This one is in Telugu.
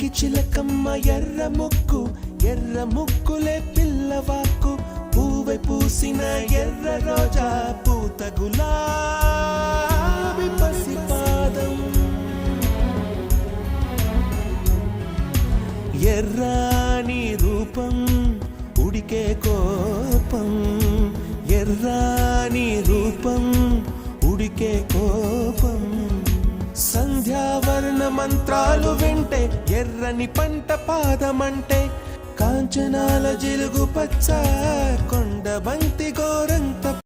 ఎర్ర ముక్కు ఎర్ర ముక్కులే పిల్లవాకు. పూవై పూసిన ఎర్ర రోజా పూత గులాబి పసిపాదం ఎర్రాని రూపం ఉడికే కోపం. ఎర్రాని రూపం ఉడికే కోపం. సంధ్యావర్ణ మంత్రాలు వింటే ఎర్రని పంట పాదమంటే కాంచనాల జిలుగు పచ్చ కొండ బంతి